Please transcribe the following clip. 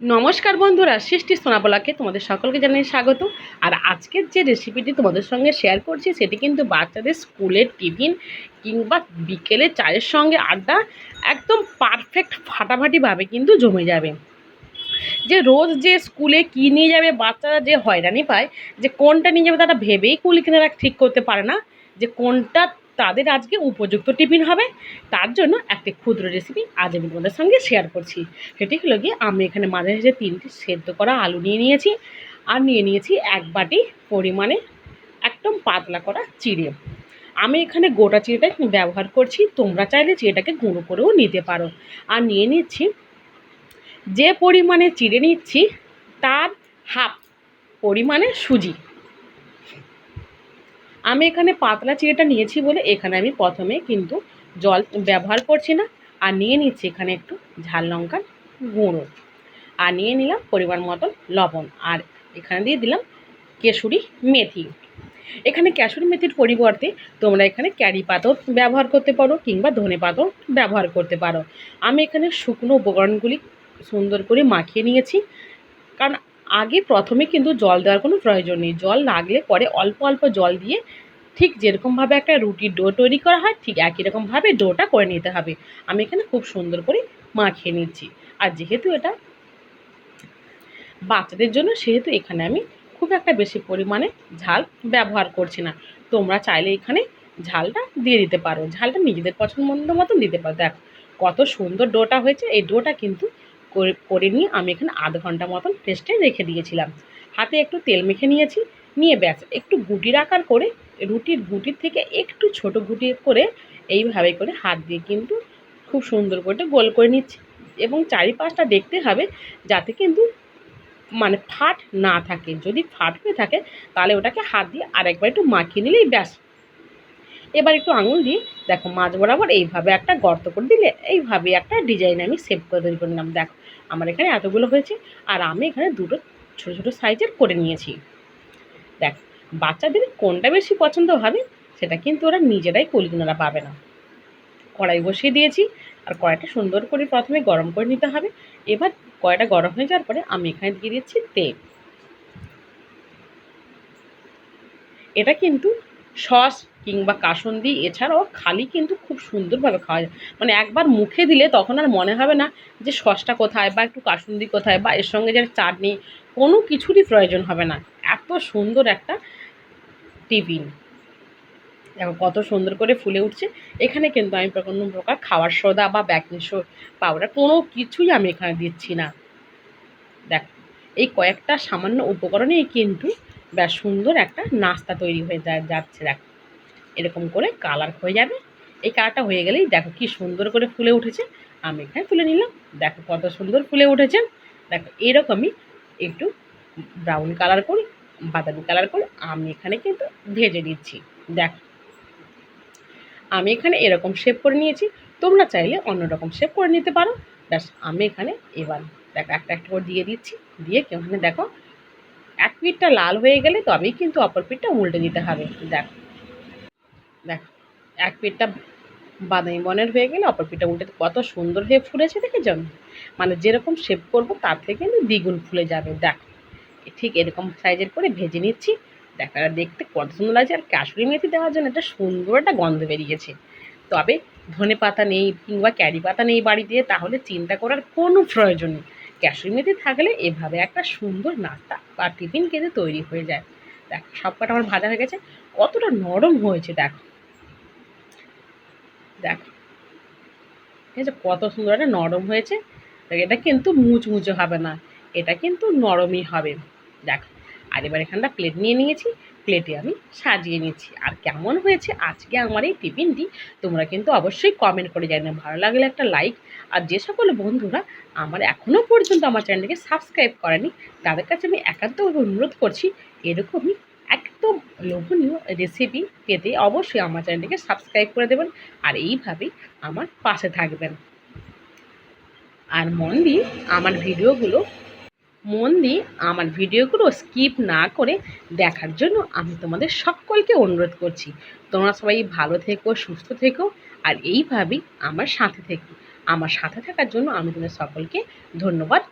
নমস্কার বন্ধুরা, সৃষ্টি সোনাবলাকে তোমাদের সকলকে জানাই স্বাগত আর আজকের যে রেসিপিটি তোমাদের সঙ্গে শেয়ার করছি, সেটি কিন্তু বাচ্চাদের স্কুলের টিফিন কিংবা বিকেলে চায়ের সঙ্গে আড্ডা একদম পারফেক্ট ফাটাফাটিভাবে কিন্তু জমে যাবে। যে রোজ যে স্কুলে কী নিয়ে যাবে, বাচ্চারা যে হয়রানি পায়, যে কোনটা নিয়ে যাবে তারা ভেবেই কুল কিনারা ঠিক করতে পারে না, যে কোনটা তাদের আজকে উপযুক্ত টিফিন হবে। তার জন্য একটি ক্ষুদ্র রেসিপি আজ আমি তোমাদের সঙ্গে শেয়ার করছি। সেটি হলো গিয়ে আমি এখানে মাঝে মাঝে তিনটি সেদ্ধ করা আলু নিয়ে নিয়েছি আর নিয়ে নিয়েছি এক বাটি পরিমাণে একদম পাতলা করা চিড়ে। আমি এখানে গোটা চিড়েটাই ব্যবহার করছি, তোমরা চাইলে চিড়েটাকে গুঁড়ো করেও নিতে পারো। আর নিয়ে নিচ্ছি যে পরিমাণে চিড়ে নিচ্ছি, তার হাফ পরিমাণে সুজি। আমি এখানে পাতলা চিড়েটা নিয়েছি বলে এখানে আমি প্রথমে কিন্তু জল ব্যবহার করছি না। আর নিয়ে নিচ্ছি এখানে একটু ঝাল লঙ্কার গুঁড়ো। আর নিয়ে নিলাম পরিমাণ মতন লবণ। আর এখানে দিয়ে দিলাম কেশুরি মেথি। এখানে কেশুরি মেথির পরিবর্তে তোমরা এখানে ক্যারি পাতাও ব্যবহার করতে পারো কিংবা ধনে পাতাও ব্যবহার করতে পারো। আমি এখানে শুকনো উপকরণগুলি সুন্দর করে মাখিয়ে নিয়েছি। কারণ আগে প্রথমে কিন্তু জল দেওয়ার কোনো প্রয়োজন নেই। জল লাগলে পরে অল্প অল্প জল দিয়ে ঠিক যেরকমভাবে একটা রুটির ডো তৈরি করা হয়, ঠিক একই রকমভাবে ডোটা করে নিতে হবে। আমি এখানে খুব সুন্দর করে মাখিয়ে নিচ্ছি। আর যেহেতু এটা বাচ্চাদের জন্য, সেহেতু এখানে আমি খুব একটা বেশি পরিমাণে ঝাল ব্যবহার করছি না। তোমরা চাইলে এখানে ঝালটা দিয়ে দিতে পারো। ঝালটা নিজেদের পছন্দ মতন দিতে পারো। দেখ, কত সুন্দর ডোটা হয়েছে। এই ডোটা কিন্তু করে করে নিয়ে আমি এখানে আধ ঘণ্টা মতন রেস্টে রেখে দিয়েছিলাম। হাতে একটু তেল মেখে নিয়েছি, নিয়ে ব্যাস, একটু গুটির আকার করে, রুটির গুটির থেকে একটু ছোট গুটি করে এইভাবে করে হাত দিয়ে কিন্তু খুব সুন্দর করে গোল করে নিচ্ছি। এবং চারিপাশটা দেখতে হবে যাতে কিন্তু মানে ফাট না থাকে। যদি ফাট হয়ে থাকে, তাহলে ওটাকে হাত দিয়ে আরেকবার একটু মাখিয়ে নিলেই ব্যাস। এবার একটু আঙুল দিয়ে দেখো মাছ বরাবর এইভাবে একটা গর্ত করে দিলে এইভাবে একটা ডিজাইন আমি সেভ করে তৈরি করে নিলাম। দেখো আমার এখানে এতগুলো হয়েছে আর আমি এখানে দুটো ছোটো ছোটো সাইজের করে নিয়েছি। দেখ বাচ্চাদের কোনটা বেশি পছন্দ হবে সেটা কিন্তু ওরা নিজেরাই কলিগুনারা পাবে না। কড়াই বসিয়ে দিয়েছি আর কড়াইটা সুন্দর করে প্রথমে গরম করে নিতে হবে। এবার কড়াইটা গরম হয়ে যাওয়ার পরে আমি এখানে দিয়ে দিচ্ছি তেল। এটা কিন্তু সস কিংবা কাসন্দি এছাড়াও খালি কিন্তু খুব সুন্দরভাবে খাওয়া যায়। মানে একবার মুখে দিলে তখন আর মনে হবে না যে সসটা কোথায় বা একটু কাসন্দি কোথায় বা এর সঙ্গে যে চাটনি, কোনো কিছুরই প্রয়োজন হবে না। এত সুন্দর একটা টিফিন। দেখো কত সুন্দর করে ফুলে উঠছে। এখানে কিন্তু আমি কোনো প্রকার খাওয়ার সোদা বা বেকিং সো পাউডার কোনো কিছুই আমি এখানে দিচ্ছি না। দেখ, এই কয়েকটা সামান্য উপকরণেই কিন্তু বেশ সুন্দর একটা নাস্তা তৈরি হয়ে যাচ্ছে, দেখ। এরকম করে কালার হয়ে যাবে। এই কালারটা হয়ে গেলেই দেখো কি সুন্দর করে ফুলে উঠেছে। আমি এখানে তুলে নিলাম। দেখো কত সুন্দর ফুলে উঠেছে। দেখো, এরকমই একটু ব্রাউন কালার করি, বাদামি কালার করে। আমি এখানে কিন্তু ভেজে দিচ্ছি দেখ, আমি এখানে এরকম শেপ করে নিয়েছি। তোমরা চাইলে অন্য রকম শেপ করে নিতে পারো। ব্যাস, আমি এখানে এবার, দেখো, একটা একটা করে দিয়ে দিচ্ছি। দিয়ে ওখানে দেখো এক পিঠটা লাল হয়ে গেলে তবেই কিন্তু অপর পিঠটা উল্টে দিতে হবে। দেখ দেখ, এক পিঠটা বাদামি বনের হয়ে গেলে অপর পিঠটা উল্টে কত সুন্দর হয়ে ফুলেছে দেখে জন্য মানে যেরকম শেপ করব, তার থেকে কিন্তু দ্বিগুণ ফুলে যাবে। দেখ, ঠিক এরকম সাইজের করে ভেজে নিচ্ছি। দেখা দেখতে কত সুন্দর লাগছে। আর কাশুরি মেথি দেওয়ার জন্য একটা সুন্দর একটা গন্ধ বেরিয়েছে। তবে ধনে পাতা নেই কিংবা ক্যারি পাতা নেই বাড়িতে, তাহলে চিন্তা করার কোনো প্রয়োজন নেই। ক্যাশুরি মেথি থাকলে এভাবে একটা সুন্দর নাস্তা বা টিফিন খেতে তৈরি হয়ে যায়। দেখ, সব কটা আমার ভাজা হয়ে গেছে, কতটা নরম হয়েছে, দেখ। দেখ ঠিক আছে কত সুন্দর একটা নরম হয়েছে, এটা কিন্তু মুচমুচে হবে না, এটা কিন্তু নরমই হবে। দেখ, আর এবার এখানটা প্লেট নিয়ে নিয়েছি প্লেটে আমি সাজিয়ে নিচ্ছি আর কেমন হয়েছে আজকে আমার এই টিফিনটি তোমরা কিন্তু অবশ্যই কমেন্ট করে জানিও। ভালো লাগলে একটা লাইক আর যে সকল বন্ধুরা আমার এখনও পর্যন্ত আমার চ্যানেলকে সাবস্ক্রাইব করেনি, তাদের কাছে আমি একান্তভাবে অনুরোধ করছি, এরকমই একদম লোভনীয় রেসিপি পেতে অবশ্যই আমার চ্যানেলটিকে সাবস্ক্রাইব করে দেবেন আর এইভাবেই আমার পাশে থাকবেন। আর মন দিয়ে আমার ভিডিওগুলো মন দিয়ে আমার ভিডিওগুলো স্কিপ না করে দেখার জন্য আমি তোমাদের সকলকে অনুরোধ করছি। তোমরা সবাই ভালো থেকো, সুস্থ থেকো, আর এইভাবেই আমার সাথে থেকো। আমার সাথে থাকার জন্য আমি তোমাদের সকলকে ধন্যবাদ।